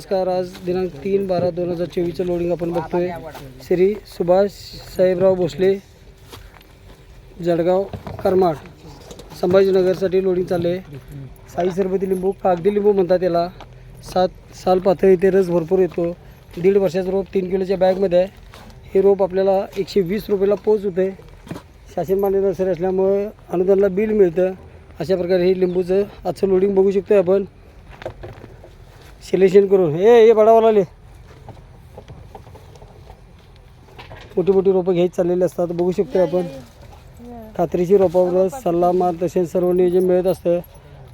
नमस्कार आज दिनांक तीन बारा दोन हजार चोवीसचं लोडिंग आपण बघतोय. श्री सुभाष साहेबराव भोसले जळगाव करमाड. संभाजीनगरसाठी लोडिंग चालू आहे साई सरबती लिंबू कागदी लिंबू म्हणतात त्याला सात साल पातळी इथे रस भरपूर येतो. दीड वर्षाचं रोप तीन किलोच्या बॅगमध्ये आहे. हे रोप आपल्याला एकशे वीस रुपयाला पोच होते शासन मान्य नर्सरी असल्यामुळं अनुदानला बिल मिळतं. अशा प्रकारे हे लिंबूचं आजचं लोडिंग बघू शकतो आपण. सिलेक्शन करून. हे हे बडावाला मोठी मोठी रोपं घ्यायची चाललेली असतात. बघू शकतो आपण. खात्रीची रोपावर सल्ला तसेच सर्व नियोजन मिळत असतं.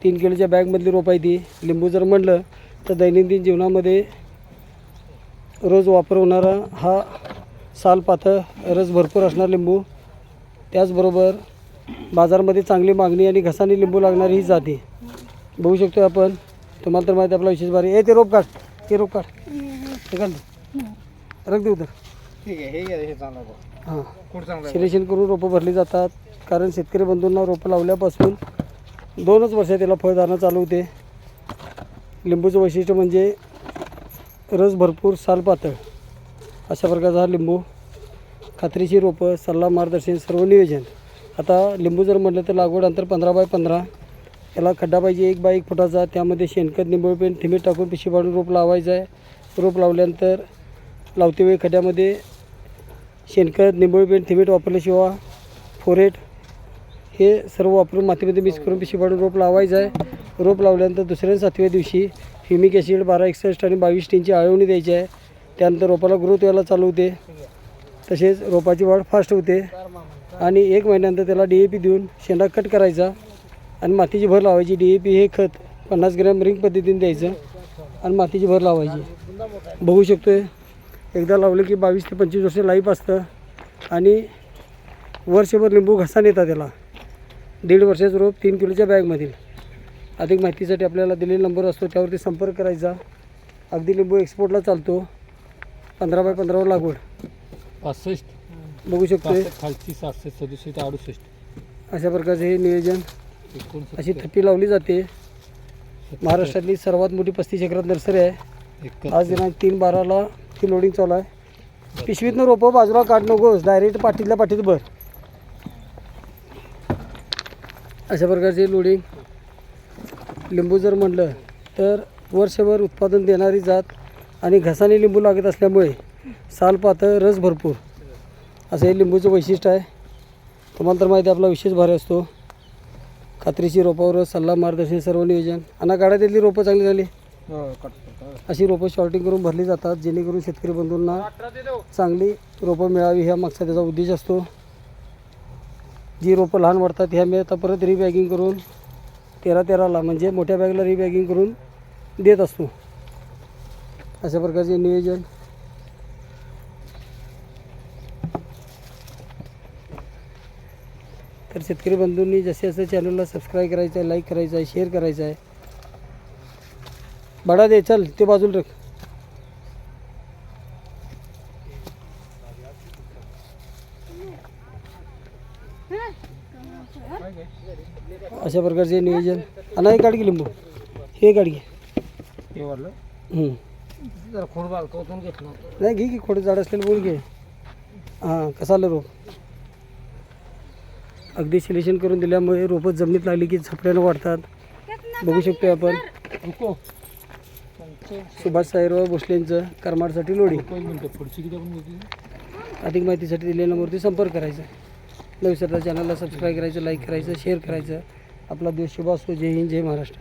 तीन किलोच्या बॅगमधली रोप आहे ती. लिंबू जर म्हणलं तर दैनंदिन जीवनामध्ये रोज वापर होणारा हा साल पातळ रस भरपूर असणार लिंबू. त्याचबरोबर बाजारामध्ये चांगली मागणी आणि घसाने लिंबू लागणारी ही जाती. बघू शकतो आपण. तुम्हाला तर माहिती आहे आपला विशेष भारी. ए ते रोप काढ. ते रोप काढ. ते काढ रख दे ठीक आहे हे घ्या हे चांगलं बघ हां. कुठं चांगलं आहे? सिलेक्शन करून रोपं भरली जातात. कारण शेतकरी बंधूंना रोपं लावल्यापासून दोनच वर्ष त्याला फळधारणा चालू होते. लिंबूचं वैशिष्ट्य म्हणजे रस भरपूर साल पातळ. अशा प्रकारचा हा लिंबू. खात्रीची रोपं सल्ला मार्गदर्शन सर्व नियोजन. आता लिंबू जर म्हटलं तर लागवड अंतर पंधरा बाय पंधरा. त्याला खड्डा पाहिजे एक बाय एक फुटाचा. त्यामध्ये शेणखत निंबळ पेंट थिमीट टाकून पिशी पाडून रोप लावायचं आहे. रोप लावल्यानंतर लावते वेळी खड्ड्यामध्ये शेणखत निंबोळी पेन थिमीट वापरल्याशिवाय फोरेट हे सर्व वापरून मातीमध्ये मिक्स करून पिशी पाडून रोप लावायचं आहे. रोप लावल्यानंतर दुसऱ्या सातव्या दिवशी ह्युमिक ॲसिड बारा एकसष्ट आणि बावीस टीनची आळवणी द्यायची आहे. त्यानंतर रोपाला ग्रोथ यायला चालू होते. तसेच रोपाची वाढ फास्ट होते. आणि एक महिन्यानंतर त्याला डी ए पी देऊन शेंडा कट करायचा. आणि मातीची भर लावायची. डी ए पी हे खत पन्नास ग्रॅम रिंग पद्धतीने द्यायचं आणि मातीची भर लावायची. बघू शकतोय. एकदा लावलं की बावीस ते पंचवीस वर्ष लाईफ असतं. आणि वर्षभर लिंबू घसा नेतात त्याला. दीड वर्षाचं रोप तीन किलोच्या बॅगमधील अधिक माहितीसाठी आपल्याला दिलेला नंबर असतो त्यावरती संपर्क करायचा. अगदी लिंबू एक्सपोर्टला चालतो. पंधरा बाय पंधरावर लागवड. पासष्ट. बघू पासष्ट खालची सहासष्ट सदुसष्ट अडुसष्ट. अशा प्रकारचे हे नियोजन. अशी थप्पी लावली जाते. महाराष्ट्रातली सर्वात मोठी पस्तीस एकरात नर्सरी आहे. आज दिनांक तीन बाराला ही लोडिंग चालू आहे. पिशवीतनं रोपं बाजूला काढ नकोस. डायरेक्ट पाठीतल्या पाठीत भर. अशा प्रकारचे लोडिंग लिंबू जर म्हणलं तर वर्षभर उत्पादन देणारी जात आणि घसाने लिंबू लागत असल्यामुळे साल पातळ रस भरपूर. असं हे लिंबूचं वैशिष्ट्य आहे. तुम्हाला तर माहिती आहे आपला विशेष भारी असतो. खात्रीची रोपावर सल्ला मार्गदर्शन सर्व नियोजन. आणि गाड्या त्यातली रोपं चांगली झाली? हो. अशी रोपं शॉर्टिंग करून भरली जातात जेणेकरून शेतकरी बंधूंना चांगली रोपं मिळावी ह्या मागचा त्याचा उद्देश असतो. जी रोपं लहान वाढतात ह्या मी आता परत रिबॅगिंग करून तेरा तेराला म्हणजे मोठ्या बॅगला रिबॅगिंग करून देत असतो. अशा प्रकारचे नियोजन. तर शेतकरी बंधूंनी जसे असं चॅनलला सबस्क्राईब करायचं आहे लाईक करायचं आहे शेअर करायचं आहे बडा दे चल ते बाजूला रख अशा प्रकारचे नियोजन. आणि हे गाडी घे लिंबू. हे गाडी घे. खोड घेतलं नाही घे की खोडं झाड असलेलं बोल घे. हां कसा आलं रोप अगदी सिलेक्शन करून दिल्यामुळे रोपं जमिनीत लागली की झपट्यानं वाढतात. बघू शकतो आपण. सुभाष साहेबराव भोसलेंचं करमाडसाठी लोडी अधिक माहितीसाठी दिलेल्या नंबरवरती संपर्क करायचा. नवीसरता चॅनलला सबस्क्राईब करायचं लाईक करायचं शेअर करायचं. आपला दिवस शुभ असतो जय हिंद जय महाराष्ट्र.